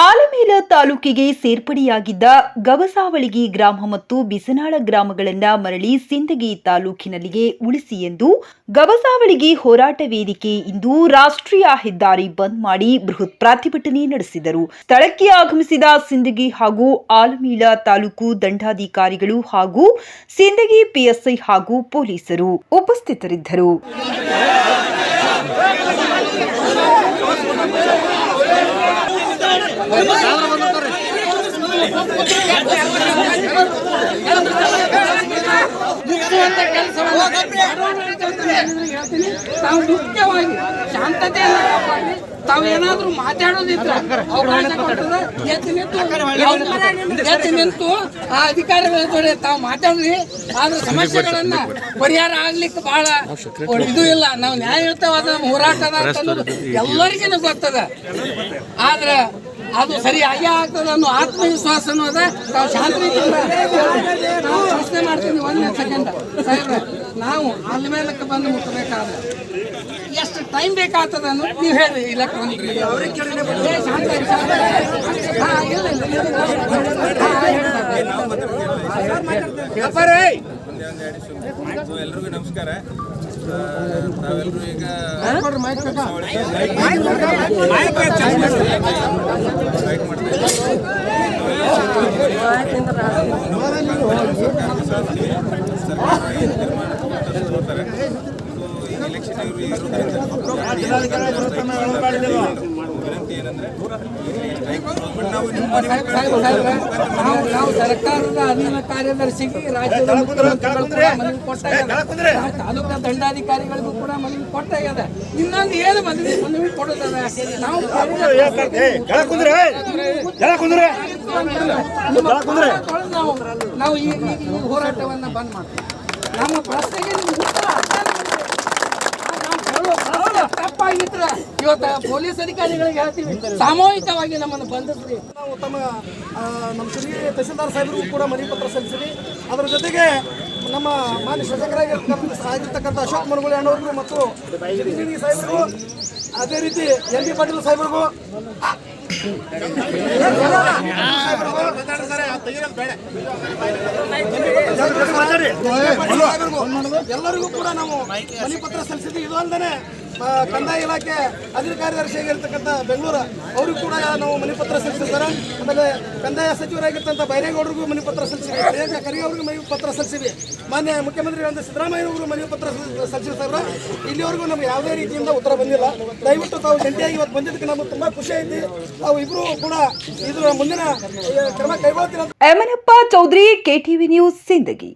ಆಲಮೇಲ ತಾಲೂಕಿಗೆ ಸೇರ್ಪಡೆಯಾಗಿದ್ದ ಗವಸಾವಳಿಗಿ ಗ್ರಾಮ ಮತ್ತು ಬಿಸನಾಳ ಗ್ರಾಮಗಳನ್ನ ಮರಳಿ ಸಿಂದಗಿ ತಾಲೂಕಿನಲ್ಲಿಗೆ ಉಳಿಸಿ ಎಂದು ಗವಸಾವಳಿಗಿ ಹೋರಾಟ ವೇದಿಕೆ ಇಂದು ರಾಷ್ಟ್ರೀಯ ಹೆದ್ದಾರಿ ಬಂದ್ ಮಾಡಿ ಬೃಹತ್ ಪ್ರತಿಭಟನೆ ನಡೆಸಿದರು. ಸ್ಥಳಕ್ಕೆ ಆಗಮಿಸಿದ ಸಿಂದಗಿ ಹಾಗೂ ಆಲಮೇಲ ತಾಲೂಕು ದಂಡಾಧಿಕಾರಿಗಳು ಹಾಗೂ ಸಿಂದಗಿ ಪಿಎಸ್ಐ ಹಾಗೂ ಪೊಲೀಸರು ಉಪಸ್ಥಿತರಿದ್ದರು. ಮುಚ್ಚುವಂತ ಕೆಲಸವನ್ನು ಹೇಳ್ತೀನಿ ತಾವು ಮುಖ್ಯವಾಗಿ ಶಾಂತತೆಯನ್ನು ಕಾಪಾಡಿ ತಾವು ಏನಾದ್ರೂ ಮಾತಾಡೋದಿದ್ರೆ ಅವಕಾಶ ಕೊಟ್ಟರೆ ಎದ್ದು ನಿಂತು ನಿಂತು ಆ ಅಧಿಕಾರಿಗಳ ಜೊತೆ ತಾವು ಮಾತಾಡ್ರಿ ಆದ್ರೆ ಸಮಸ್ಯೆಗಳನ್ನ ಪರಿಹಾರ ಆಗ್ಲಿಕ್ಕೆ ಬಹಳ ಇದು ಇಲ್ಲ ನಾವು ನ್ಯಾಯಯುತವಾದ ಹೋರಾಟ ಅದ ಅಂತ ಅನ್ನೋದು ಎಲ್ಲರಿಗೂ ಗೊತ್ತದ ಆದ್ರೆ ಅದು ಸರಿ ಆಗೇ ಆಗ್ತದೆ ಅನ್ನೋ ಆತ್ಮವಿಶ್ವಾಸ ಅನ್ನೋದ ತಾವು ಶಾಂತಿ ನಾವು ಪ್ರಶ್ನೆ ಮಾಡ್ತೀವಿ ಒಂದನೇ ಸೆಕೆಂಡ್ ಸಾಹೇಬ್ರೆ ನಾವು ಅಲ್ಲಿ ಮೇಲಕ್ಕೆ ಬಂದು ಮುಟ್ಟಬೇಕಾದ್ರೆ ಎಷ್ಟು ಟೈಮ್ ಬೇಕಾಗ್ತದ ಅನ್ನೋದು ನೀವು ಹೇಳಿ ಇಲೆಕ್ಟ್ರಾನಿಕ್ ಇಲ್ಲ, ಇಲ್ಲ, ಅಪ್ಪಾರೇ. ಎಲ್ರಿಗೂ ನಮಸ್ಕಾರ ನಾವೆಲ್ಲರೂ ಈಗ ಎಲೆಕ್ಷನ್ ಇವರು ವಿನಂತಿ ಏನಂದ್ರೆ ನಾವು ನಾವು ಸರ್ಕಾರದ ಅಧೀನ ಕಾರ್ಯದರ್ಶಿಗೆ ರಾಜ್ಯದ ಮನವಿ ಕೊಟ್ಟಾಗ್ಯದ ನಾವು ತಾಲೂಕಾ ದಂಡಾಧಿಕಾರಿಗಳಿಗೂ ಕೂಡ ಮನವಿ ಕೊಟ್ಟಾಗ್ಯದ ಇನ್ನೊಂದು ಏನು ಮನವಿ ಮನವಿ ಕೊಡೋದದ ನಾವು ನಾವು ಈ ಹೋರಾಟವನ್ನ ಬಂದ್ ಮಾಡ್ತೀವಿ. ನಮ್ಮ ಪ್ರಶ್ನೆಗೆ ನಿಮ್ಗೆ ಉತ್ತರ ಅರ್ಥ ಮಾಡಿದ್ರೆ ನಾವು ಹೇಳೋ ಪ್ರಶ್ನೆ ತಪ್ಪಾಗಿದ್ರೆ ಇವತ್ತು ಪೊಲೀಸ್ ಅಧಿಕಾರಿಗಳಿಗೆ ಹೇಳ್ತೀವಿ. ಸಾಮೂಹಿಕವಾಗಿ ನಮ್ಮನ್ನು ಬಂಧಿಸ್ರಿ. ನಾವು ತಮ್ಮ ನಮ್ಮ ಸಿರಿ ತಹಸೀಲ್ದಾರ್ ಸಾಹೇಬರಿಗೂ ಕೂಡ ಮನವಿ ಪತ್ರ ಸಲ್ಲಿಸಿದ್ವಿ. ಅದರ ಜೊತೆಗೆ ನಮ್ಮ ಮಾನ್ಯ ಶಾಸಕರಾಗಿರ್ತಕ್ಕಂಥ ಆಗಿರ್ತಕ್ಕಂಥ ಅಶೋಕ್ ಮನಗುಳಿ ಅಣ್ಣವ್ರಿಗೂ ಮತ್ತು ಸಾಹೇಬರಿಗೂ, ಅದೇ ರೀತಿ ಎಂ ಬಿ ಪಾಟೀಲ್ ಸಾಹೇಬರಿಗೂ, ಎಲ್ಲರಿಗೂ ಕೂಡ ನಾವು ಮನವಿ ಪತ್ರ ಸಲ್ಲಿಸಿದ್ವಿ. ಇದು ಅಲ್ಲದೆ ಕಂದಾಯ ಇಲಾಖೆ ಅಧಿಕಾರಿ ಕಾರ್ಯದರ್ಶಿಯಾಗಿರ್ತಕ್ಕಂಥ ಬೆಂಗಳೂರು ಅವ್ರಿಗೂ ಕೂಡ ನಾವು ಮನೆಪತ್ರ ಪತ್ರ ಸಲ್ಲಿಸಿದ್ದಾರೆ ಆಮೇಲೆ ಕಂದಾಯ ಸಚಿವರಾಗಿರ್ತಂಥ ಬೈರೇಗೌಡರಿಗೂ ಮನೆ ಪತ್ರ ಸಲ್ಲಿಸಿದ್ವಿ. ಪ್ರಿಯಾಂಕಾ ಖರ್ಗೆ ಅವ್ರಿಗೂ ಮನೆ ಪತ್ರ ಸಲ್ಲಿಸಿವಿ ಮಾನ್ಯ ಮುಖ್ಯಮಂತ್ರಿ ಮುಖ್ಯಮಂತ್ರಿಗಳಾದ ಸಿದ್ದರಾಮಯ್ಯ ಮನೆ ಪತ್ರ ಸಲ್ಲಿಸಿರ್ತಾರೆ ಇಲ್ಲಿವರೆಗೂ ನಮ್ಗೆ ಯಾವುದೇ ರೀತಿಯಿಂದ ಉತ್ತರ ಬಂದಿಲ್ಲ. ದಯವಿಟ್ಟು ತಾವು ಜಂಟಿಯಾಗಿ ಇವತ್ತು ಬಂದಿದ್ದಕ್ಕೆ ನಮಗೆ ತುಂಬಾ ಖುಷಿ ಐತಿ. ತಾವು ಇಬ್ರು ಕೂಡ ಇದರ ಮುಂದಿನ ಕ್ರಮ ಕೈಗೊಳ್ತೀರ ಯಮನಪ್ಪ ಚೌಧರಿ, ಕೆಟಿವಿ ನ್ಯೂಸ್, ಸಿಂದಗಿ.